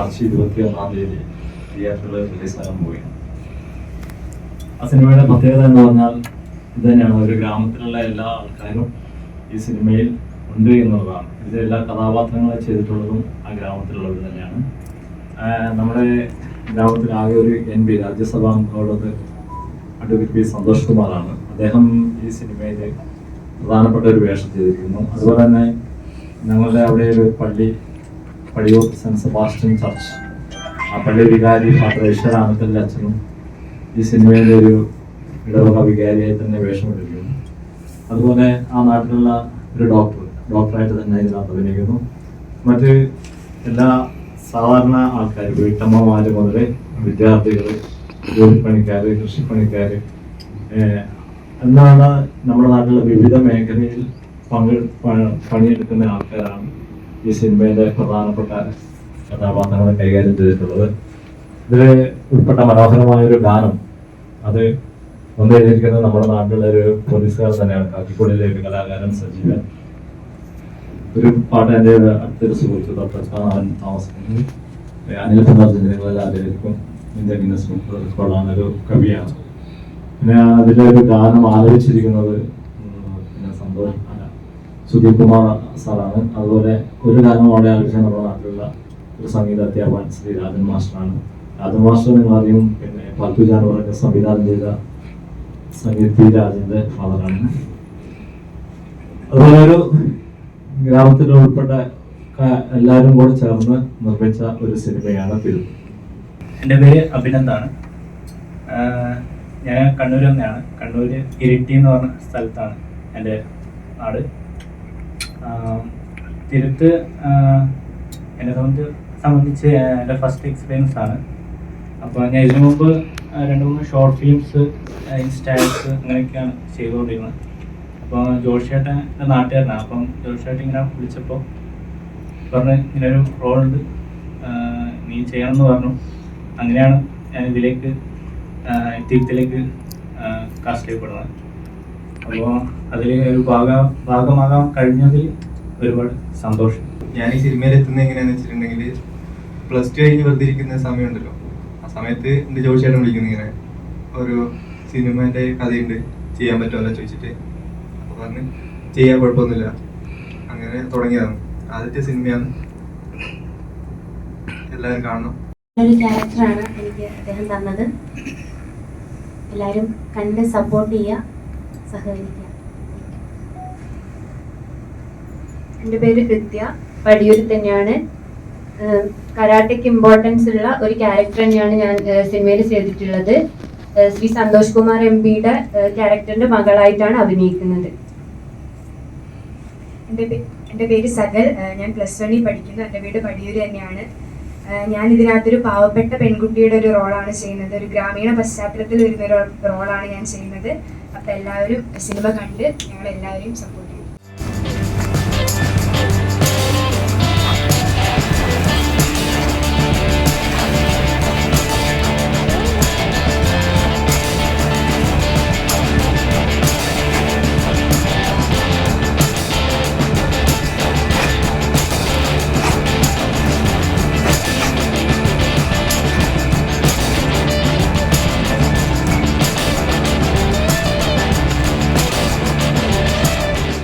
March ഇരുപത്തി ഒന്നാം തീയതി തിയേറ്ററിൽ റിലീസ് ആകാൻ പോവുകയാണ്. ആ സിനിമയുടെ പ്രത്യേകത എന്ന് പറഞ്ഞാൽ ഇത് തന്നെയാണ്. ഒരു ഗ്രാമത്തിലുള്ള എല്ലാ ആൾക്കാരും ഈ സിനിമയിൽ ഉണ്ട് എന്നുള്ളതാണ്. ഇത് എല്ലാ കഥാപാത്രങ്ങളും ചെയ്തിട്ടുള്ളതും ആ ഗ്രാമത്തിലുള്ളവർ തന്നെയാണ്. നമ്മുടെ ഗ്രാമത്തിൽ ആകെ ഒരു എം പി രാജ്യസഭാ അംഗമുള്ളത് അഡ്വക്കേറ്റ് പി സന്തോഷ് കുമാറാണ്. അദ്ദേഹം ഈ സിനിമയിൽ പ്രധാനപ്പെട്ട ഒരു വേഷം ചെയ്തിരിക്കുന്നു. അതുപോലെ തന്നെ ഞങ്ങളുടെ അവിടെ ഒരു പള്ളി പടിയൂർ സെന്റ് സെബാസ്റ്റ്യൻ ചർച്ച്. ആ പള്ളി വികാരി ഫാദർ ഈശ്വരാനത്തലിന്റെ അച്ഛനും ഈ സിനിമയിലെ ഒരു ഇടവക വികാരിയായി തന്നെ വേഷമിട്ടിരിക്കുന്നു അതുപോലെ ആ നാട്ടിലുള്ള ഒരു ഡോക്ടർ ഡോക്ടറായിട്ട് തന്നെ ഇതിനകത്ത് അഭിനയിക്കുന്നു. മറ്റ് എല്ലാ സാധാരണ ആൾക്കാർ വീട്ടമ്മമാര് മുതൽ വിദ്യാർത്ഥികൾ ജോലിപ്പണിക്കാർ കൃഷിപ്പണിക്കാർ എന്നാണ് നമ്മുടെ നാട്ടിലെ വിവിധ മേഖലയിൽ പങ്കെ പണിയെടുക്കുന്ന ആൾക്കാരാണ് ഈ സിനിമയിലെ പ്രധാനപ്പെട്ട കഥാപാത്രങ്ങളെ കൈകാര്യം ചെയ്തിട്ടുള്ളത്. ഇതിൽ ഉൾപ്പെട്ട മനോഹരമായ ഒരു ഗാനം. അത് ഒന്ന് എഴുതിയിരിക്കുന്നത് നമ്മുടെ നാട്ടിലുള്ള ഒരു പോലീസുകാർ തന്നെയാണ്. കാക്കിക്കുടിയിലെ ഒരു കലാകാരൻ സജീവൻ. ഒരു പാട്ട് എന്റെ അടുത്തൊരു സുഹൃത്ത് തൊട്ടടുത്താണ് താമസിക്കുന്നു. അനിൽ നിങ്ങളെല്ലാം ആലോചിക്കും ഇന്ത്യ ഗിന്നസ് ബുക്ക് ഒരു കവിയാണ്. പിന്നെ അതിലൊരു ഗാനം ആലോചിച്ചിരിക്കുന്നത് പിന്നെ സന്തോഷ് അല്ല സുധീപ് കുമാർ സാറാണ്. അതുപോലെ ഒരു ഗാനം അവിടെ ആലപിച്ച നമ്മുടെ നാട്ടിലുള്ള ഒരു സംഗീത അധ്യാപകൻ ശ്രീ രാജൻ മാസ്റ്ററാണ്. രാജൻ മാസ്റ്റർ നിങ്ങൾ അറിയും പിന്നെ പാൽപൂജ എന്ന് പറയുന്ന സംവിധാനം ചെയ്ത സംഗീത് പി ഫാദറാണ് അതുപോലെ ഒരു ഗ്രാമത്തിൽ ഉൾപ്പെട്ട എല്ലാവരും കൂടെ ചേർന്ന് നിർമ്മിച്ച ഒരു സിനിമയാണ് തിരു. എന്റെ പേര് അഭിനന്ദാണ്. ഞാൻ കണ്ണൂർ തന്നെയാണ്. കണ്ണൂർ ഇരിട്ടി എന്ന് പറഞ്ഞ സ്ഥലത്താണ് എന്റെ നാട് തിരുത്ത് എന്നെ സംബന്ധിച്ച് സംബന്ധിച്ച് എന്റെ ഫസ്റ്റ് എക്സ്പീരിയൻസ് ആണ്. അപ്പോൾ ഞാൻ ഇതിനു മുമ്പ് രണ്ട് മൂന്ന് ഷോർട്ട് ഫിലിംസ് ഇൻസ്റ്റാൾസ് അങ്ങനെയൊക്കെയാണ് ചെയ്തുകൊണ്ടിരുന്നത്. അപ്പോൾ ജോഷിയേട്ടൻ എന്റെ നാട്ടുകാരനാണ്. അപ്പം ജോഷിയേട്ടൻ ഇങ്ങനെ വിളിച്ചപ്പോൾ പറഞ്ഞ് ഇങ്ങനെ ഒരു ഉണ്ട്. നീ ചെയ്യണമെന്ന് പറഞ്ഞു. അങ്ങനെയാണ് ഞാൻ ഇതിലേക്ക് തിരുത്തിലേക്ക് കാസ്റ്റ് ചെയ്യപ്പെടുന്നത്. അപ്പോൾ അതിൽ ഒരു ഭാഗ ഭാഗമാകാൻ കഴിഞ്ഞതിൽ ഒരുപാട് സന്തോഷം. ഞാൻ ഈ സിനിമയിൽ എത്തുന്നത് എങ്ങനെയാന്ന് വെച്ചിട്ടുണ്ടെങ്കിൽ പ്ലസ് ടു കഴിഞ്ഞ് വെറുതെ ഇരിക്കുന്ന സമയമുണ്ടല്ലോ. ആ സമയത്ത് എന്റെ ജോഷിയായിട്ട് വിളിക്കുന്നു ഇങ്ങനെ. ഒരു സിനിമേന്റെ കഥയുണ്ട്. ചെയ്യാൻ പറ്റുമല്ലോ ചോദിച്ചിട്ട്. അപ്പോൾ പറഞ്ഞ് ചെയ്യാൻ കുഴപ്പമൊന്നുമില്ല. അങ്ങനെ തുടങ്ങിയതാണ്. ആദ്യത്തെ സിനിമയാണ്. എല്ലാവരും കാണണം. ഒരു ക്യാരക്ടറാണ് എനിക്ക് അദ്ദേഹം തന്നത്. എല്ലാവരും കണ്ട് സപ്പോർട്ട് ചെയ്യുക. സഹകരിക്കുക. എന്റെ പേര് കൃത്യ പടിയൂരിൽ തന്നെയാണ്. കരാട്ടയ്ക്ക് ഇമ്പോർട്ടൻസ് ഉള്ള ഒരു ക്യാരക്ടർ തന്നെയാണ് ഞാൻ സിനിമയിൽ ചെയ്തിട്ടുള്ളത്. ശ്രീ സന്തോഷ് കുമാർ എം പിയുടെ ക്യാരക്ടറിന്റെ മകളായിട്ടാണ് അഭിനയിക്കുന്നത്. എന്റെ പേര് സകൽ. ഞാൻ പ്ലസ് വണ്ണിൽ പഠിക്കുന്നു. എന്റെ വീട് പടിയൂര് തന്നെയാണ്. ഞാൻ ഇതിനകത്തൊരു പാവപ്പെട്ട പെൺകുട്ടിയുടെ ഒരു റോളാണ് ചെയ്യുന്നത്. ഒരു ഗ്രാമീണ പശ്ചാത്തലത്തിൽ വരുന്ന ഒരു റോളാണ് ഞാൻ ചെയ്യുന്നത്. അപ്പം എല്ലാവരും സിനിമ കണ്ട് ഞങ്ങൾ എല്ലാവരെയും സപ്പോർട്ട്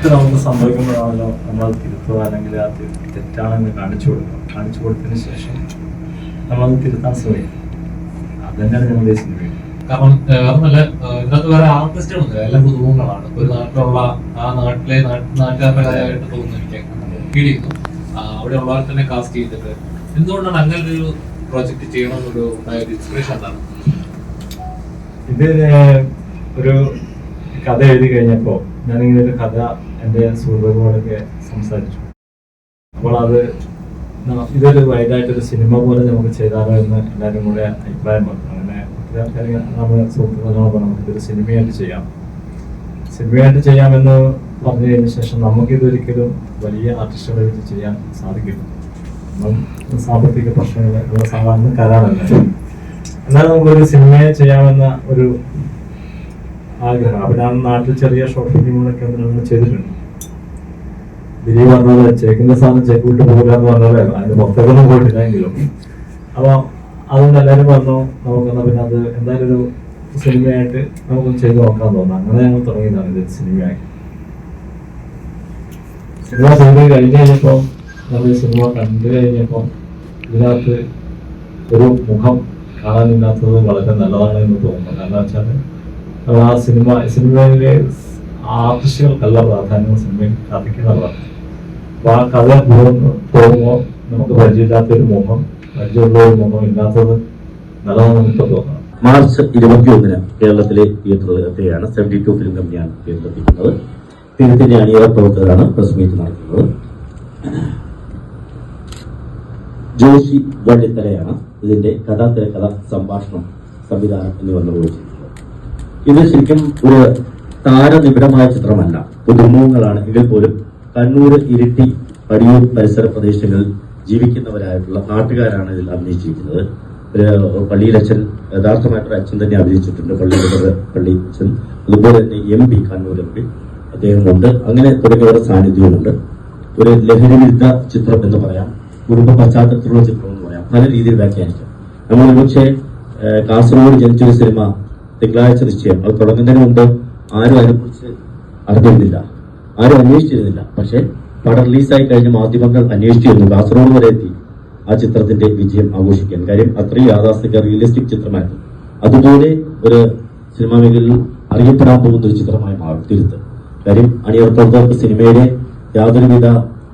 ഇത് നമുക്ക് സംഭവിക്കുമ്പോഴാണല്ലോ നമ്മൾ തിരുത്തുക അല്ലെങ്കിൽ ആ തെറ്റാണെന്ന് കാണിച്ചു കൊടുക്കുക. കാണിച്ചു കൊടുത്തതിന് ശേഷം നമ്മളത് തിരുത്താൻ ശ്രമിക്കും അത് തന്നെയാണ് ഞാൻ ഉദ്ദേശിക്കുന്നത് കാരണം വേറൊന്നല്ല ഇതിനകത്ത് വേറെ ആർട്ടിസ്റ്റുകളൊന്നുമില്ല എല്ലാം പുതുമുഖങ്ങളാണ്. ഒരു നാട്ടിലുള്ള ആ നാട്ടിലെ നാട്ട് നാട്ടുകാരുടെ കഥയായിട്ട് തോന്നുന്നു എനിക്ക്. ഫീൽ ചെയ്യുന്നു. അവിടെ ഉള്ളവർ തന്നെ കാസ്റ്റ് ചെയ്തിട്ട്. എന്തുകൊണ്ടാണ് അങ്ങനെ ഒരു പ്രോജക്റ്റ് ചെയ്യണമെന്നൊരു ഇൻസ്പിറേഷൻ എന്താണ്? ഇത് ഒരു കഥ എഴുതി കഴിഞ്ഞപ്പോൾ ഞാനിങ്ങനെ ഒരു കഥ എന്റെ സുഹൃത്തുക്കളോടൊക്കെ സംസാരിച്ചു. അപ്പോൾ അത് ഇതൊരു വൈഡായിട്ടൊരു സിനിമ പോലെ നമുക്ക് ചെയ്താലോ എന്ന് എല്ലാവരും കൂടെ അഭിപ്രായം പറഞ്ഞു അങ്ങനെ ഒത്തിരി ആൾക്കാർ നമ്മുടെ സുഹൃത്തുക്കളോട് പറഞ്ഞു നമുക്കിതൊരു സിനിമയായിട്ട് ചെയ്യാം. സിനിമയായിട്ട് ചെയ്യാമെന്ന് പറഞ്ഞു കഴിഞ്ഞ ശേഷം നമുക്കിതൊരിക്കലും വലിയ ആർട്ടിസ്റ്റുകളെ വെച്ച് ചെയ്യാൻ സാധിക്കില്ല. സാമ്പത്തിക പ്രശ്നങ്ങൾ ഉള്ള സാധാരണ കരാറല്ല എന്നാൽ നമുക്കൊരു സിനിമയെ ചെയ്യാമെന്ന ഒരു ആഗ്രഹം. അവിടെ ആ നാട്ടിൽ ചെറിയ ഷോർട്ട് ഫിലിമുകളൊക്കെ അതിനുള്ള ചെയ്തിട്ടുണ്ട്. ദിലീപ് പറഞ്ഞത് ചേക്കിന്റെ സാധനം ചേക്ക് വിട്ട് പോകില്ല എന്ന് പറഞ്ഞാലേ അതിന് പുറത്തേക്കൊന്നും പോയിട്ടില്ലെങ്കിലും അപ്പോൾ അതുകൊണ്ട് എല്ലാവരും പറഞ്ഞു നമുക്കെന്നാ പിന്നെ അത് എന്തായാലും ഒരു സിനിമയായിട്ട് നമുക്കൊന്ന് ചെയ്ത് നോക്കാൻ തോന്നുന്നു. അങ്ങനെ ഞങ്ങൾ തുടങ്ങിയതാണ് ഇത് സിനിമയായി. സിനിമ സിനിമ കഴിഞ്ഞ് കഴിഞ്ഞപ്പോൾ നമ്മൾ സിനിമ കണ്ടു കഴിഞ്ഞപ്പോൾ ഇതിനകത്ത് ഒരു മുഖം കാണാനില്ലാത്തത് വളരെ നല്ലതാണ് എന്ന് തോന്നുന്നു. കാരണം വെച്ചാൽ നമ്മൾ ആ സിനിമ സിനിമയിലെ ആർട്ടിസ്റ്റുകൾക്കല്ല പ്രാധാന്യം സിനിമയിൽ കഥയ്ക്കുള്ളതാണ് അപ്പോൾ ആ കഥ പോകുന്നു പോകുമ്പോൾ നമുക്ക് പരിചയമില്ലാത്ത ഒരു മുഖം പരിചയമുള്ള ഒരു മുഖം ഇല്ലാത്തത് നല്ലതാണെന്ന് ഇപ്പൊ തോന്നുന്നു മാർച്ച് ഇരുപത്തിയൊന്നിന് കേരളത്തിലെ തിയേറ്ററിലെത്തുകയാണ് സെവന്റി ടു ഫിലിം കമ്പനിയാണ് കേന്ദ്രത്തിക്കുന്നത് തിരുത്തിന്റെ അണിയറ പ്രവർത്തകരാണ് പ്രസ് മീറ്റ് നടത്തുന്നത്. ജോഷി വള്ളിത്തലയാണ് ഇതിന്റെ കഥാ തിരക്കഥ സംഭാഷണം സംവിധാനം എന്നിവ നിർവഹിച്ചിട്ടുള്ളത് ഇത് ശരിക്കും ഒരു താരനിബിഡമായ ചിത്രമല്ല. പുതുമുഖങ്ങളാണ്. എങ്കിൽ പോലും കണ്ണൂർ ഇരിട്ടി പടിയൂർ പരിസര പ്രദേശങ്ങളിൽ ജീവിക്കുന്നവരായിട്ടുള്ള നാട്ടുകാരാണ് ഇതിൽ അഭിനയിച്ചിരിക്കുന്നത്. ഒരു പള്ളിയിലച്ഛൻ യഥാർത്ഥമായിട്ടൊരു അച്ഛൻ തന്നെ അഭിനയിച്ചിട്ടുണ്ട്. പള്ളിയിലെ പള്ളി അച്ഛൻ. അതുപോലെ തന്നെ M P Kannur M P അദ്ദേഹമുണ്ട്. അങ്ങനെ തുടങ്ങിയവരുടെ സാന്നിധ്യമുണ്ട് ഒരു ലഹരി വിരുദ്ധ ചിത്രം എന്ന് പറയാം. കുടുംബ പശ്ചാത്തലത്തിലുള്ള ചിത്രം എന്ന് പറയാം. പല രീതിയിൽ വ്യാഖ്യാനിക്കാം. നമ്മൾ ഒരുപക്ഷെ കാസർഗോഡ് ജനിച്ചൊരു സിനിമ തിങ്കളാഴ്ച നിശ്ചയം. അത് തുടങ്ങുന്നതിന് മുമ്പ് ആരും അതിനെക്കുറിച്ച് അറിഞ്ഞിരുന്നില്ല. ആരും അന്വേഷിച്ചിരുന്നില്ല. പക്ഷെ പടം റിലീസായി കഴിഞ്ഞ മാധ്യമങ്ങൾ അന്വേഷിച്ചിരുന്നു. കാസർഗോഡ് വരെ എത്തി ആ ചിത്രത്തിന്റെ വിജയം ആഘോഷിക്കാൻ. കാര്യം അത്രയും യാഥാസ്ഥിക റിയലിസ്റ്റിക് ചിത്രമായിരുന്നു. അതുപോലെ ഒരു സിനിമാ മേഖലയിൽ അറിയപ്പെടാൻ പോകുന്ന ഒരു ചിത്രമായി മാറും തിരുത്ത്. കാര്യം അണിയർ സിനിമയിലെ യാതൊരുവിധ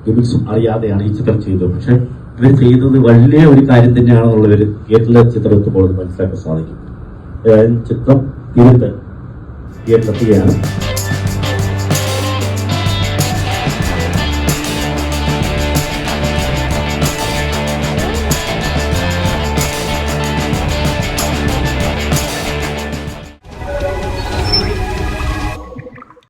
ലിമിറ്റ്സും അറിയാതെയാണ് ഈ ചിത്രം ചെയ്തത്. പക്ഷെ ഇവർ ചെയ്തത് വലിയ ഒരു കാര്യം തന്നെയാണെന്നുള്ളവർ തിയേറ്ററിലെ ചിത്രം എത്തുമ്പോൾ മനസ്സിലാക്കാൻ സാധിക്കും. ചിത്രം തിരുത്ത് തിയേറ്ററിലെത്തുകയാണ്